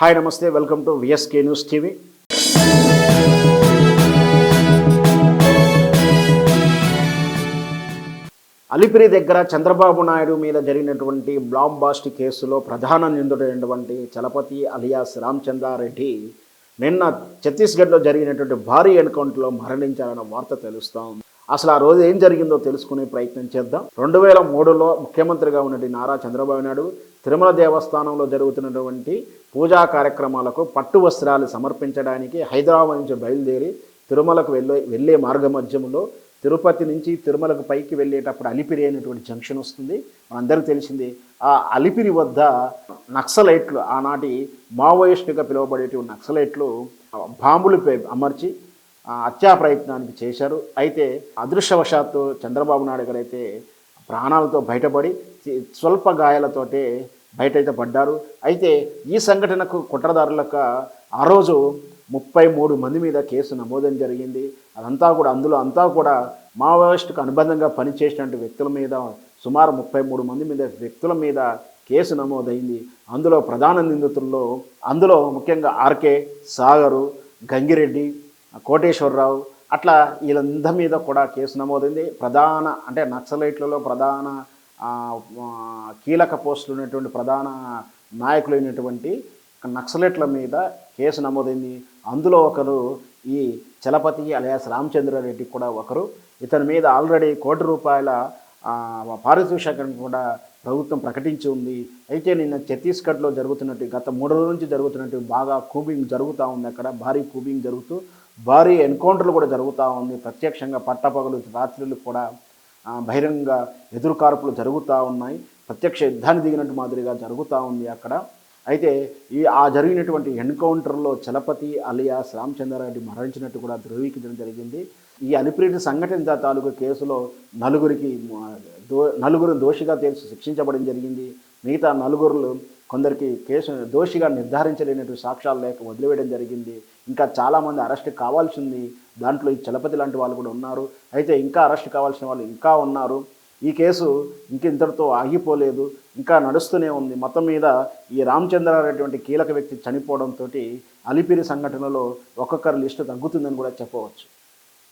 Hi నమస్తే welcome to VSK news TV Alipiri దగ్గర చంద్రబాబు నాయుడు మీద జరిగినటువంటి బ్లాంబాస్ట్ కేసులో ప్రధాన నిందితుడైనటువంటి చలపతి అలియాస్ రామచంద్రారెడ్డి నిన్న ఛత్తీస్గఢ్లో జరిగినటువంటి భారీ ఎన్కౌంటర్లో మరణించారన్న వార్త తెలుస్తోంది. అసలు ఆ రోజు ఏం జరిగిందో తెలుసుకునే ప్రయత్నం చేద్దాం. రెండు వేల మూడులో ముఖ్యమంత్రిగా ఉన్నటువంటి నారా చంద్రబాబు నాయుడు తిరుమల దేవస్థానంలో జరుగుతున్నటువంటి పూజా కార్యక్రమాలకు పట్టు వస్త్రాలు సమర్పించడానికి హైదరాబాద్ నుంచి బయలుదేరి తిరుమలకు వెళ్ళే వెళ్ళే మార్గ మధ్యంలో తిరుపతి నుంచి తిరుమలకు పైకి వెళ్ళేటప్పుడు అలిపిరి అనేటువంటి జంక్షన్ వస్తుంది. మనందరికీ తెలిసింది ఆ అలిపిరి వద్ద నక్సలైట్లు ఆనాటి మావోయిస్టుగా పిలువబడేటువంటి నక్సలైట్లు బాంబులు అమర్చి హత్యా ప్రయత్నానికి చేశారు. అయితే అదృష్టవశాత్తు చంద్రబాబు నాయుడు గారైతే అయితే ప్రాణాలతో బయటపడి స్వల్ప గాయాలతోటే బయటైతే పడ్డారు. అయితే ఈ సంఘటనకు కుట్రదారులకు ఆ రోజు ముప్పై మూడు మంది మీద కేసు నమోదం జరిగింది. అదంతా కూడా అందులో అంతా కూడా మావోయిస్టుకు అనుబంధంగా పనిచేసినటువంటి వ్యక్తుల మీద సుమారు ముప్పై మూడు మంది మీద వ్యక్తుల మీద కేసు నమోదైంది. అందులో ప్రధాన నిందితుల్లో అందులో ముఖ్యంగా ఆర్కే సాగరు గంగిరెడ్డి కోటేశ్వరరావు అట్లా వీళ్ళందరి మీద కూడా కేసు నమోదైంది. ప్రధాన అంటే నక్సలైట్లలో ప్రధాన కీలక పోస్టులు ఉన్నటువంటి ప్రధాన నాయకులైనటువంటి నక్సలైట్ల మీద కేసు నమోదైంది. అందులో ఒకరు ఈ చలపతి అలియాస్ రామచంద్రారెడ్డి కూడా ఒకరు. ఇతని మీద ఆల్రెడీ కోటి రూపాయల పారితోషికం కూడా ప్రభుత్వం ప్రకటించి ఉంది. అయితే నిన్న ఛత్తీస్గఢ్లో జరుగుతున్నట్టు గత మూడు రోజుల నుంచి జరుగుతున్నట్టు బాగా కూబింగ్ జరుగుతూ ఉంది అక్కడ. భారీ కూబింగ్ జరుగుతూ భారీ ఎన్కౌంటర్లు కూడా జరుగుతూ ఉంది. ప్రత్యక్షంగా పట్టపగలు రాత్రులు కూడా బహిరంగ ఎదురుకార్పులు జరుగుతూ ఉన్నాయి. ప్రత్యక్ష యుద్ధాన్ని దిగినట్టు మాదిరిగా జరుగుతూ ఉంది అక్కడ. అయితే ఈ ఆ జరిగినటువంటి ఎన్కౌంటర్లో చలపతి అలియాస్ రామచంద్రారెడ్డి మరణించినట్టు కూడా ధృవీకరించడం జరిగింది. ఈ అలిపిరి సంఘటన తాలూకు కేసులో నలుగురికి దో నలుగురు దోషిగా తేల్చి శిక్షించబడడం జరిగింది. మిగతా నలుగురులు కొందరికి కేసు దోషిగా నిర్ధారించలేనటువంటి సాక్ష్యాలు లేక వదిలివేయడం జరిగింది. ఇంకా చాలామంది అరెస్ట్ కావాల్సింది దాంట్లో ఈ చలపతి లాంటి వాళ్ళు కూడా ఉన్నారు. అయితే ఇంకా అరెస్ట్ కావాల్సిన వాళ్ళు ఇంకా ఉన్నారు. ఈ కేసు ఇంక ఇంతటితో ఆగిపోలేదు. ఇంకా నడుస్తూనే ఉంది. మొత్తం మీద ఈ రామచంద్రారెడ్డి కీలక వ్యక్తి చనిపోవడంతో అలిపిరి సంఘటనలో ఒక్కొక్కరి లిస్టు తగ్గుతుందని కూడా చెప్పవచ్చు.